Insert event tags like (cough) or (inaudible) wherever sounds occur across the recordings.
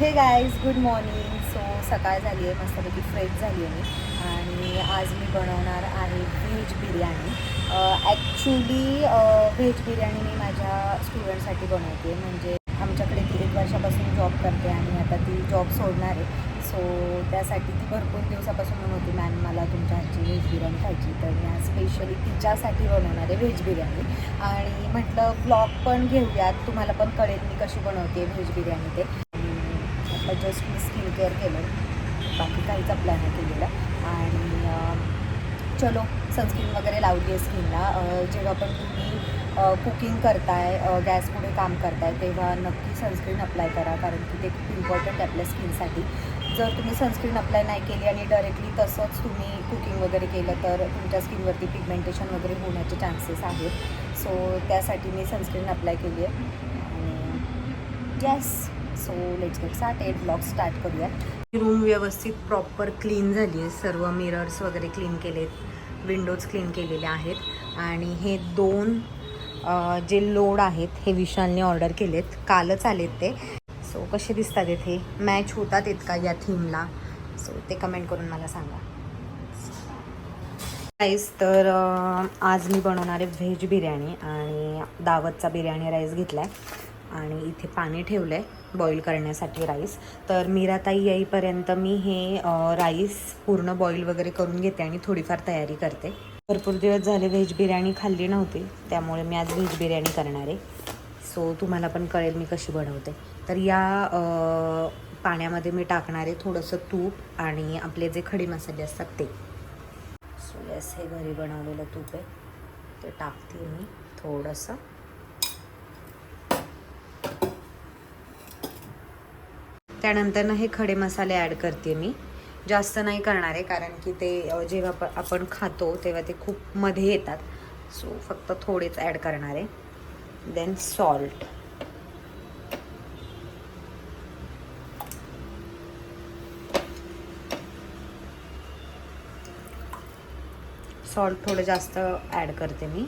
हे guys good morning so सकाळ झाली आहे मस्तपैकी फ्रेश झाली आहे मी. आणि आज मी बनवणार आहे veg biryani. Actually veg biryani मी माझ्या स्टुडंटसाठी बनवते. म्हणजे आमच्याकडे ती एक वर्षापासून जॉब करते आणि आता ती जॉब सोडणार आहे. सो त्यासाठी ती भरपूर दिवसापासून म्हणत होती मॅम मला तुमच्या हातची व्हेज बिर्याणी खायची तर मी आज स्पेशली तिच्यासाठी बनवणार आहे व्हेज बिर्याणी. आणि म्हटलं ब्लॉग पण घेऊयात. तुम्हाला पण कळेल मी कशी बनवते व्हेज बिर्याणी ते. जस्ट मी स्किन केअर केलं. बाकी काहीच प्लॅन नाही केलेला. आणि चलो सनस्क्रीन वगैरे लावली आहे स्किनला जेव्हा पण तुम्ही कुकिंग करताय गॅस पुढे काम करताय तेव्हा नक्की सनस्क्रीन अप्लाय करा. कारण की ते खूप इम्पॉर्टंट आहे आपल्या स्किनसाठी जर तुम्ही सनस्क्रीन अप्लाय नाही केली आणि डायरेक्टली तसंच तुम्ही कुकिंग वगैरे केलं तर तुमच्या स्किनवरती पिगमेंटेशन वगैरे होण्याचे चान्सेस आहेत. सो त्यासाठी मी सनस्क्रीन अप्लाय केली आहे आणि yes so let's get started blog start करूया रूम व्यवस्थित प्रॉपर क्लीन झाली आहे. सर्व मिरर्स वगैरे क्लीन केलेत. विंडोज क्लीन केलेले आहेत. आणि हे दोन जे लोड आहेत हे विशालने ऑर्डर केलेत. कालच आलेत ते. सो कसे दिसतात इथे? मॅच होतात इतका या थीमला सो ते कमेंट करून मला सांगा. राईस तर आज मी बनवणार आहे व्हेज बिर्याणी. आणि दावतचा बिर्याणी राईस घेतला आहे आणि इथे पाणी ठेवलं आहे बॉईल करण्यासाठी राईस तर मीराताई येईपर्यंत मी हे राईस पूर्ण बॉईल वगैरे करून घेते आणि थोडीफार तयारी करते. भरपूर दिवस झाले व्हेज बिर्याणी खाल्ली नव्हती त्यामुळे मी आज व्हेज बिर्याणी करणार आहे. सो तुम्हाला पण कळेल मी कशी बनवते. तर या पाण्यामध्ये मी टाकणार आहे थोडंसं तूप आणि आपले जे खडे मसाले असतात ते. सो येस हे घरी बनवलेलं तूप आहे. ते टाकते मी थोडंसं. त्यानंतर ना हे खडे मसाले ॲड करते मी. जास्त नाही करणार आहे कारण की ते जेव्हा प- आपण खातो तेव्हा ते खूप मध्ये येतात. सो फक्त थोडेच ॲड करणार आहे. देन सॉल्ट सॉल्ट थोडं जास्त ॲड करते मी.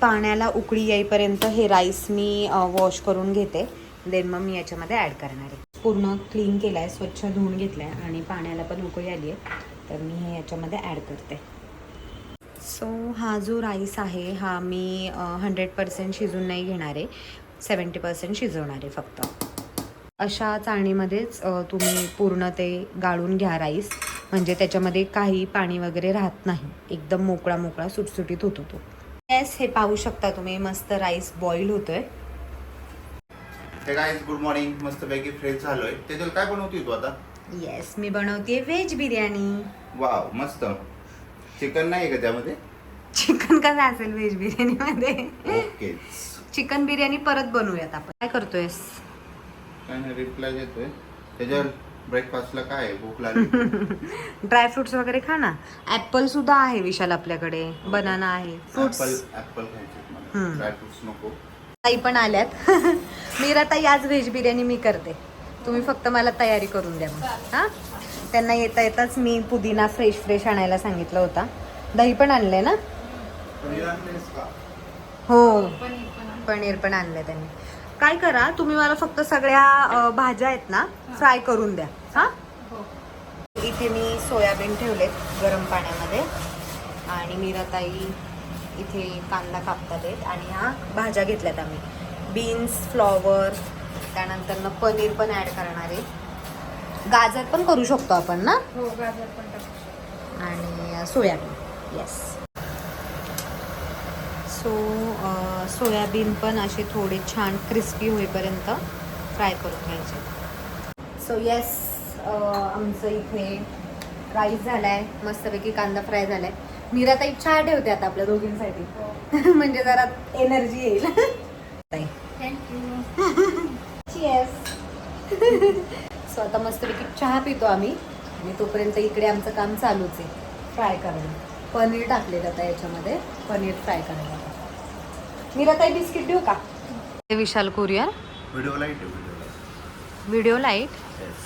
पाण्याला उकळी येईपर्यंत हे राईस मी वॉश करून घेते. देन मग मी याच्यामध्ये ॲड करणार आहे. पूर्ण क्लीन केलं आहे स्वच्छ धुवून घेतलं आहे आणि पाण्याला पण उकळी आली आहे तर मी हे याच्यामध्ये ॲड करते. सो हा जो राईस आहे हा मी हंड्रेड पर्सेंट शिजून नाही घेणार आहे. सेवन्टी पर्सेंट शिजवणार आहे फक्त. अशा चाळणीमध्येच तुम्ही पूर्ण ते गाळून घ्या राईस म्हणजे त्याच्यामध्ये काही पाणी वगैरे राहत नाही. एकदम मोकळा मोकळा सुटसुटीत होतो तो. येस हे पाहू शकता तुम्ही. मस्त राईस बॉईल होतो आहे हे गाईज गुड मॉर्निंग मस्त पैकी फ्रेश झालोय. त्याच्यात काय बनवतोय तू आता? येस मी बनवते व्हेज बिर्याणी. वाव मस्त. चिकन नाही का त्यामध्ये? चिकन कसं असेल व्हेज बिर्याणीमध्ये? ओके चिकन बिर्याणी परत बनवूयात आपण. काय करतोयस? काय नाही रिप्लाय देतोय. त्याच्यावर ब्रेकफास्टला काय आहे? भूक लागली. (laughs) ड्रायफ्रुट्स वगैरे खा ना. ॲपल सुद्धा आहे विशाल आपल्याकडे. बनाना आहे. फ्रुट्स ऍपल ऍपल खायचे मला. ड्रायफ्रुट्स नको. ताई पण आल्यात. (laughs) मीरा ताई आज व्हेज बिर्याणी मी करते. तुम्ही फक्त मला तयारी करून द्या मग. हां? त्यांना येता येताच मी पुदिना फ्रेश फ्रेश आणायला सांगितलं होता. दही पण आणलंय ना? हो. पनीर पण आणलंय त्यांनी. काय करा तुम्ही मला फक्त सगळ्या भाज्या आहेत ना फ्राय करून द्या. हां? इथे मी सोयाबीन ठेवलेत गरम पाण्यामध्ये. आणि मीराताई इथे कांदा कापतात आहेत आणि ह्या भाज्या घेतल्यात आम्ही. बीन्स फ्लॉवर त्यानंतर ना पनीर पण ॲड करणार आहे. गाजर पण करू शकतो आपण ना? हो गाजर पण टाकू आणि सोयाबीन. येस सो सोयाबीन पण असे थोडे छान क्रिस्पी होईपर्यंत फ्राय करून घ्यायचे. सो येस आमचं इथे राईस झाला आहे मस्तपैकी कांदा फ्राय झाला आहे मीराताई चहा ठेवते आता आपल्या दोघींसाठी. (laughs) म्हणजे जरा एनर्जी येईल. ताई. सो (laughs) आता मस्तपैकी चहा पितो आम्ही. आणि तोपर्यंत इकडे आमचं काम चालूच आहे. फ्राय करणं पनीर टाकलेलं आता याच्यामध्ये. पनीर फ्राय करायला मीराताई बिस्किट देऊ का? Vishal courier video light video video light yes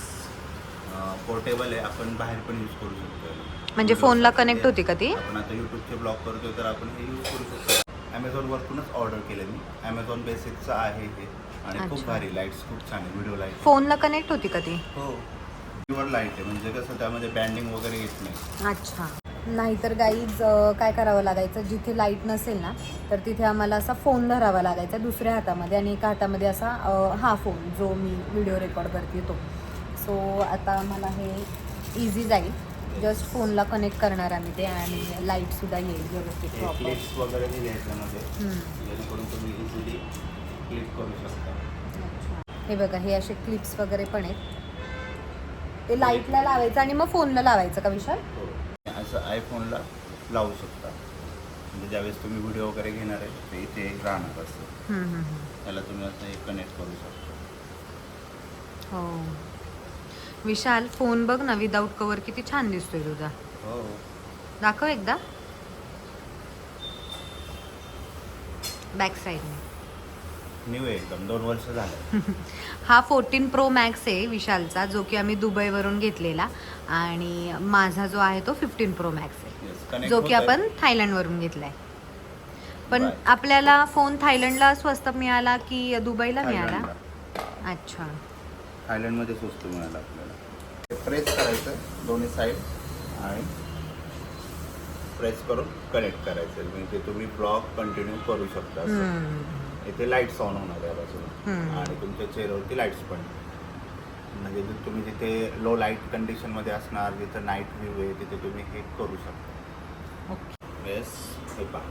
portable आहे. आपण बाहेर पण यूज करू शकतो. म्हणजे फोनला कनेक्ट होती का ती? आपण आता युट्यूबचे ब्लॉग करतोय तर आपण हे यूज करू शकतो. ॲमेझॉनवरतूनच ऑर्डर केलं मी. ॲमेझॉन बेसिकचं आहे हे. आणि खूप अच्छा. भारी लाईट्स खूप छान आहे व्हिडिओ लाइट फोनला कनेक्ट होती का ती? हो. प्युअर लाइट आहे म्हणजे कसं त्यामध्ये बँडिंग वगैरे येत नाही. अच्छा. नाहीतर गाईज काय करावं लागायचं? जिथे लाइट नसेल ना तर तिथे आम्हाला असा फोन धरावा लागायचा दुसऱ्या हातामध्ये आणि एका हातामध्ये असा अ, हा फोन जो मी व्हिडिओ रेकॉर्ड करते तो. सो आता मला हे इझी जाईल. जस्ट फोनला कनेक्ट करणार आम्ही ते आणि लाईटसुद्धा येईल व्यवस्थित क्लिप्स वगैरे दिले ह्याच्यामध्ये जेणेकरून तुम्ही इझिली क्लिक करू शकता. हे बघा हे असे क्लिप्स वगैरे पण आहेत. ते लाईटला लावायचं आणि मग फोनला लावायचं का विशाल? हो. असं आयफोनला लावू शकता. म्हणजे ज्यावेळेस तुम्ही व्हिडिओ वगैरे घेणार आहे ते इथे राहणार असं. हम्म, हम्म, हम्म. त्याला तुम्ही असं एक कनेक्ट करू शकता. हो. विशाल फोन बघ ना विदाऊट कवर किती छान दिसतोय तुझा. हो. दाखव एकदा. बॅक न्यू आहे एकदम दोन वर्ष झालं. (laughs) हा फोर्टीन प्रो मॅक्स आहे विशालचा जो की आम्ही दुबईवरून घेतलेला. आणि माझा जो आहे तो फिफ्टीन प्रो मॅक्स आहे. जो की. आपण थायलंडवरून घेतलाय. पण Right. आपल्याला फोन थायलंडला स्वस्त मिळाला की दुबईला मिळाला. अच्छा. थायलंडमध्ये स्वस्त मिळालं आपल्याला. प्रेस करायचं दोन्ही साईड आणि प्रेस करून कनेक्ट करायचं. म्हणजे तुम्ही ब्लॉग कंटिन्यू करू शकता. इथे लाईट्स ऑन होणार आहे बाजूला. आणि तुमच्या चेहऱ्यावरती लाईट्स पण. म्हणजे जर तुम्ही जिथे लो लाइट कंडिशनमध्ये असणार जिथं नाईट व्ह्यू आहे तिथे तुम्ही हे करू शकता. येस हे पहा.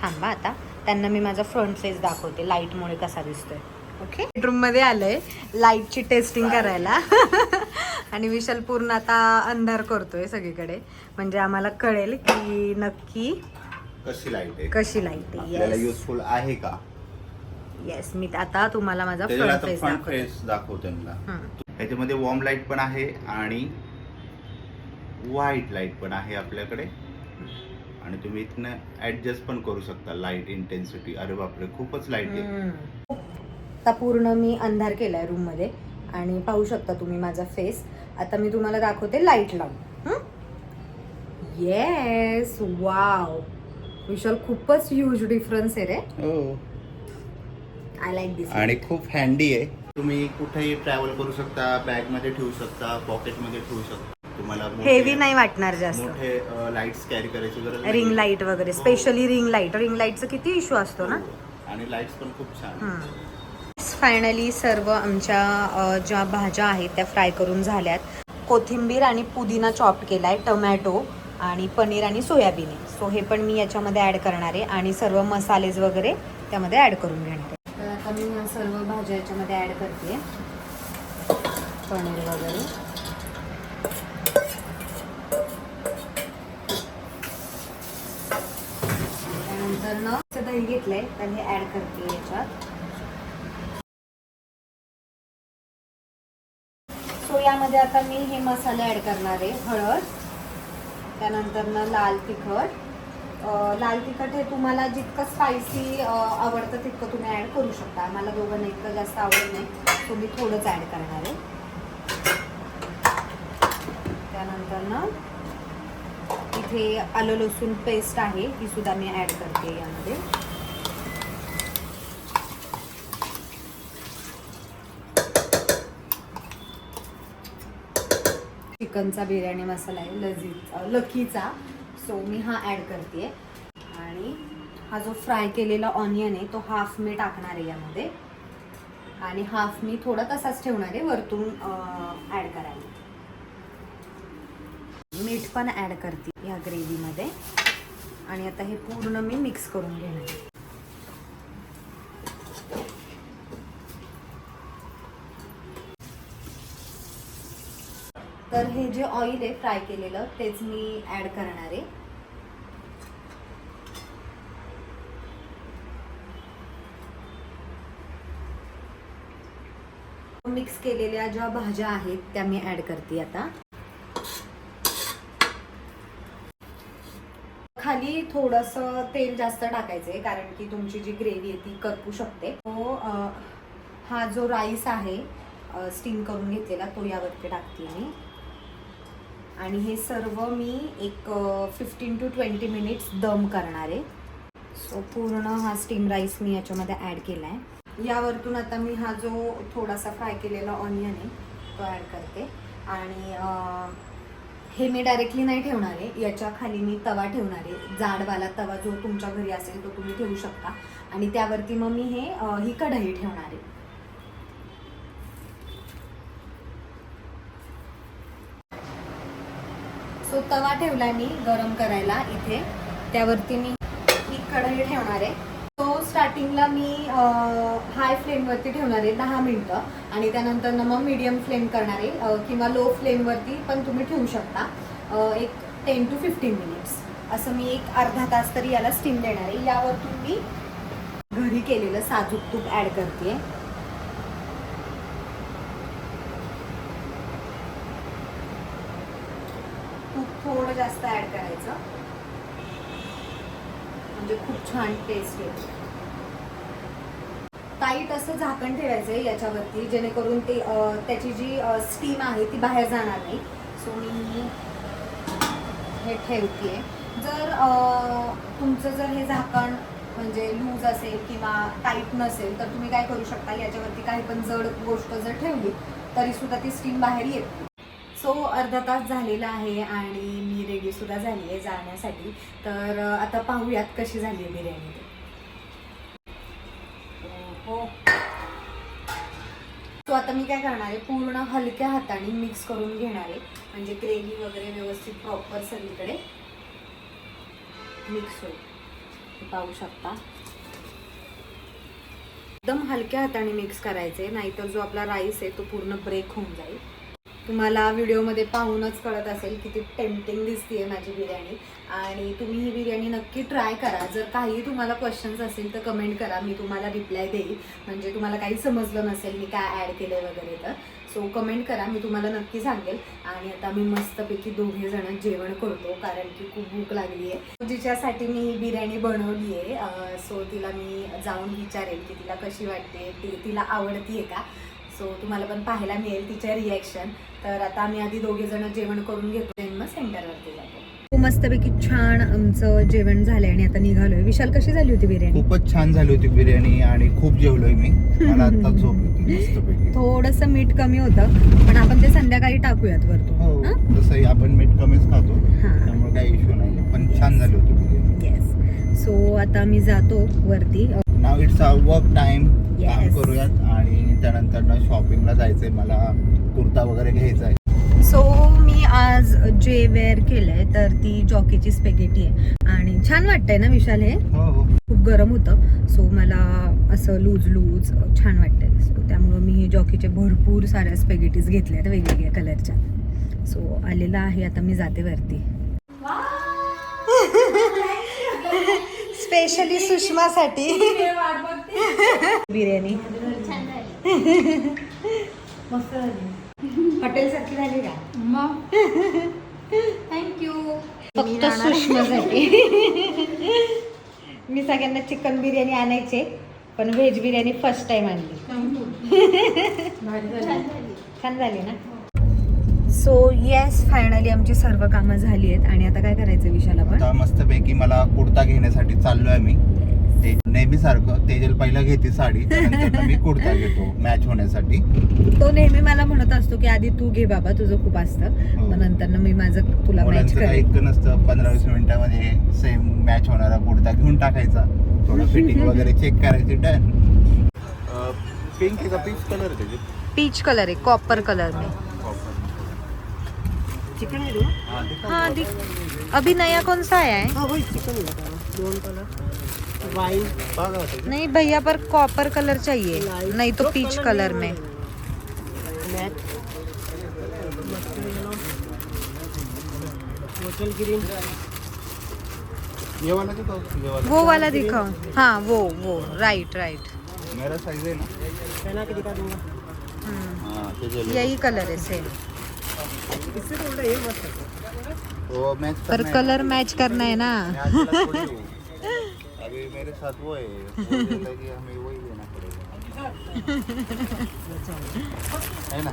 थांबा आता. त्यांना मी माझा फ्रंट फेस दाखवते. लाईटमुळे कसा दिसतोय. ओके बेडरूममध्ये आलंय. लाईटची टेस्टिंग करायला. (laughs) आणि विशाल पूर्ण आता अंधार करतोय सगळीकडे. म्हणजे आम्हाला कळेल की नक्की कशी लाइट आहे? कशी लाइट आहे. युजफुल आहे का? येस मी आता तुम्हाला माझा त्याच्याला फ्रंट आता फेस फ्रंट दाखवते. फेस दाखव त्यांना हम्म. ह्याच्यामध्ये वॉर्म लाइट पण आहे आणि व्हाईट लाइट पण आहे आपल्याकडे. आणि तुम्ही इथनं ऍडजस्ट पण करू शकता लाइट इंटेन्सिटी अरे बापरे खूपच लाइट आहे. हम्म. आता पूर्ण मी अंधार केलाय रूममध्ये. आणि पाहू शकता तुम्ही माझा फेस आता मी तुम्हाला दाखवते लाइट लावून. येस वाव विशाल खूपच ह्यूज डिफरन्स आहे रे. आय लाईक दिस आणि खूप हँडी आहे. तुम्ही कुठेही ट्रॅव्हल करू शकता बॅगमध्ये ठेवू शकता पॉकेटमध्ये ठेवू शकता. तुम्हाला हेवी नाही वाटणार जास्त. मोठे लाईट्स कॅरी करायची गरज. रिंग लाइट वगैरे. स्पेशली रिंग लाइट रिंग लाईटचा किती इश्यू असतो ना? हो. आणि लाईट्स पण खूप छान. फायनली सर्व आमच्या ज्या भाज्या आहेत त्या फ्राय करून झाल्यात. कोथिंबीर आणि पुदिना चॉप आहे टोमॅटो आणि पनीर आणि सोयाबीन. आहे सो हे पण मी याच्यामध्ये ॲड करणार आहे आणि सर्व मसालेज वगैरे त्यामध्ये ॲड करून घेणार आहे. तर आता मी सर्व भाज्या याच्यामध्ये ॲड करते. पनीर वगैरे. त्यानंतर न दही घेतलं आहे तर हे ॲड करते याच्यात. यामध्ये आता मी हे मसाले ॲड करणार आहे हळद त्यानंतर ना लाल तिखट. लाल तिखट हे तुम्हाला जितकं स्पायसी आवडतं तितकं तुम्ही ॲड करू शकता. मला दोघांना इतकं जास्त आवडत नाही तुम्ही थोडंच ॲड करणार आहे. त्यानंतर ना इथे आलं लसूण पेस्ट आहे ही सुद्धा मी ॲड करते यामध्ये. चिकनचा बिर्याणी मसाला आहे लजीचा लकीचा. सो मी हा ॲड करते आणि हा जो फ्राय केलेला ऑनियन आहे तो हाफ मी टाकणार आहे यामध्ये. आणि हाफ मी थोडा तसाच ठेवणार आहे वरतून ॲड करायला. मीठ पण ॲड करते ह्या ग्रेव्हीमध्ये आणि आता हे पूर्ण मी मिक्स करून घेणार आहे. तर हे जे ऑइल आहे फ्राय केलेलं तेच मी ॲड करणार आहे. मिक्स केलेल्या ज्या भाज्या आहेत त्या मी ॲड करते आता. खाली थोडंसं तेल जास्त टाकायचं आहे कारण की तुमची जी ग्रेव्ही आहे ती करपू शकते. तो हा जो राईस आहे स्टीम करून घेतलेला तो यावरती टाकते मी. आणि हे सर्व मी एक फिफ्टीन टू ट्वेंटी मिनिट्स दम करणार आहे. सो पूर्ण हा स्टीम राईस मी याच्यामध्ये ॲड केला आहे यावरतून आता मी हा जो थोडासा फ्राय केलेला ऑनियन आहे तो ॲड करते. आणि हे मी डायरेक्टली नाही ठेवणार आहे. याच्या खाली मी तवा ठेवणार आहे. जाडवाला तवा जो तुमच्या घरी असेल तो तुम्ही ठेवू शकता. आणि त्यावरती मग मी हे ही कढई ठेवणार आहे. जो तवा ठेवला मी गरम करायला इथे. त्यावरती मी ही कढई ठेवणार आहे. तो स्टार्टिंगला मी हाय फ्लेमवरती ठेवणार आहे दहा मिनटं. आणि त्यानंतर मग मीडियम फ्लेम करणार आहे किंवा लो फ्लेमवरती पण तुम्ही ठेवू शकता. एक टेन टू फिफ्टीन मिनिट्स असं मी एक अर्धा तास तरी याला स्टीम देणार आहे. यावरतून मी घरी केलेलं साजूक तूप ॲड करते तूप थोडं जास्त ॲड करायचं. म्हणजे खूप छान टेस्ट येते टाईट असं झाकण ठेवायचं आहे याच्यावरती जेणेकरून ते त्याची जी स्टीम आहे ती बाहेर जाणार नाही. सो मी हे ठेवते जर तुमचं जर हे झाकण म्हणजे लूज असेल किंवा टाईट नसेल तर तुम्ही काय करू शकता? याच्यावरती काही पण जड गोष्ट जर ठेवली तरी सुद्धा ती स्टीम बाहेर येते सो अर्धा तास झालेला आहे आणि मी रेडी सुद्धा झाली आहे जाण्यासाठी. तर आता पाहूयात कशी झाली आहे बिर्याणी ते. हो. सो आता मी काय करणार आहे पूर्ण हलक्या हाताने मिक्स करून घेणार आहे. म्हणजे ग्रेव्ही वगैरे व्यवस्थित प्रॉपर सगळीकडे मिक्स होईल. पाहू शकता. एकदम हलक्या हाताने मिक्स करायचे नाहीतर जो आपला राईस आहे तो पूर्ण ब्रेक होऊन जाईल. तुम्हाला व्हिडिओमध्ये पाहूनच कळत असेल किती टेम्पटिंग दिसते माझी बिर्याणी. आणि तुम्ही ही बिर्याणी नक्की ट्राय करा. जर काही तुम्हाला क्वेश्चन्स असेल तर कमेंट करा. मी तुम्हाला रिप्लाय देईल. म्हणजे तुम्हाला काही समजलं नसेल मी काय ॲड केलं वगैरे तर. सो कमेंट करा. मी तुम्हाला नक्की सांगेल. आणि आता मी मस्तपैकी दोघे जण जेवण करतो कारण की खूप भूक लागली आहे जिच्यासाठी मी ही बिर्याणी बनवली आहे सो तिला मी जाऊन विचारेल की तिला कशी वाटते ती तिला आवडती आहे का? सो तुम्हाला पण पाहायला मिळेल तिच्या रिॲक्शन तर आता आम्ही आधी दोघे जण जेवण करून घेतो मग सेंटरवरती जातो. मस्तपैकी छान आमचं जेवण झालंय आणि आता निघालोय. विशाल कशी झाली होती बिर्याणी? खूपच छान झाली होती बिर्याणी आणि खूप जेवलोय मी. मला (laughs) आता झोप मस्तपैकी. थोडस मीठ कमी होतं पण आपण ते संध्याकाळी टाकूयात वरतो हो हा? तसंही आपण मीठ कमीच खातो हा. त्यामुळे काही इश्यू नाही पण छान झाली होती बिर्याणी. येस सो आता मी जातो वरती. नाव इट्स अ वर्क टाइम काम. करूयात आणि त्यानंतर ना शॉपिंगला जायचंय. मला कुर्ता वगैरे घ्यायचा आहे. सो मी आज जे वेअर केलंय तर ती जॉकीची स्पेगेटी आहे. आणि छान वाटतंय ना विशाल हे? हो हो. खूप गरम होतं. सो मला असं लूज लूज छान वाटतंय. सो त्यामुळं मी हे जॉकीचे भरपूर साऱ्या स्पेगेटीज घेतल्या आहेत वेगवेगळ्या कलरच्या सो आलेला आहे. आता मी जाते वरती. स्पेशली सुषमासाठी बिर्याणी. मस्त झाली हॉटेल सारखी झाली का मग थँक्यू फक्त सुषमासाठी मी सगळ्यांना चिकन बिर्याणी आणायचे पण व्हेज बिर्याणी फर्स्ट टाइम आणली. (laughs) छान झाली ना? सो येस फायनली आमची सर्व कामं झाली आहेत. आणि आता काय करायचं विशाल आपण? आता मस्तपैकी मला कुर्ता घेण्यासाठी चाललोय मी. ते नेहमी सारखं तेजल पहिला घेते साडी त्यानंतर मी कुर्ता (laughs) घेतो मॅच होण्यासाठी. तो नेहमी मला म्हणत असतो की आधी तू घे बाबा तुझं खूप असतं. हो. मग नंतर ना मी माझं तुला मॅच मुलांचं काही करेन. इतकं नसतं पंधरा वीस मिनिटामध्ये सेम मॅच होणारा कुर्ता घेऊन टाकायचा. थोडं (laughs) फिटिंग वगैरे चेक करायची डन पिंक का पीच कलर त्याचे पीच कलर आहे कॉपर कलर में. चिकन हाँ दिख अभी नया कौन सा आया है? नहीं भैया पर कॉपर कलर चाहिए नहीं तो पीच कलर में। ये वाला दिखाओ ये वाला। वो वाला दिखाओ। हाँ वो वो राइट राइट मेरा साइज़ है ना। हाँ तो चलो यही कलर है सेम वो मैच पर कलर मैच करना है ना. अभी मेरे साथ वो है वो है कि हमें वही लेना पड़ेगा आहे ना?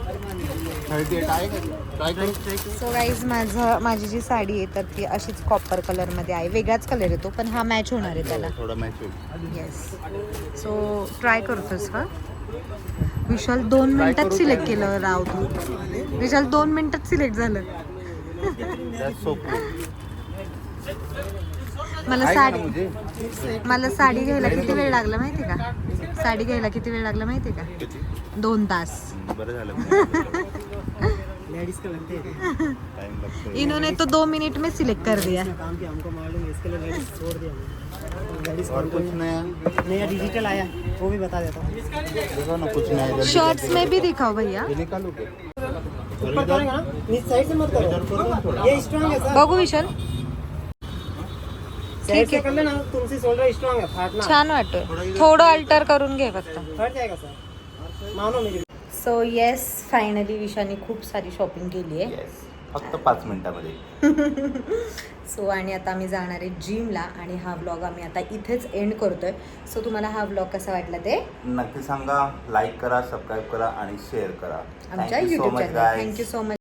थर्टी एट आहे का? ट्राय करू. सो गाईज माझं माझी जी साडी आहे तर ती अशीच कॉपर कलरमध्ये आहे. वेगळाच कलर येतो पण हा मॅच होणार आहे त्याला. थोडं मॅच होईल. येस सो ट्राय करतोस का विशाल दोन मिनिटात सिलेक्ट? केलं राव तू. विशाल दोन मिनिटात सिलेक्ट झालं. मला साडी म्हणजे मला साडी घ्यायला किती वेळ लागला माहिती का? साडी घ्यायला किती वेळ लागला माहिती का? दोन तास. बरं झालं. लेडीज का लगते टाइम लागतो इन्होंने तो दो मिनट में सिलेक्ट कर दिया. है और कुछ नया? नया डिजिटल आया वो भी बता देता हूँ। देखो ना कुछ नया शर्ट्स में भी दिखाओ भैया। ये ऊपर करेंगे ना नीचे साइड से मत करो। ये स्ट्रांग है सर। बघू विशाल। ठीक से है। कर लेना तुमसे शोल्डर स्ट्रांग है फाटना। छान थोडं अल्टर करून घे फक्त। फट जाएगा सर। मानो मेरी सो येस फायनली विशाने खूप सारी शॉपिंग केली आहे येस फक्त पाच मिनिटामध्ये. (laughs) सो आणि आता आम्ही जाणार आहे जिमला आणि हा व्लॉग आम्ही आता इथेच एंड करतोय. सो तुम्हाला हा व्लॉग कसा वाटला ते? नक्की सांगा लाईक करा सबस्क्राईब करा आणि शेअर करा. आमच्या YouTube channel. Thank you so much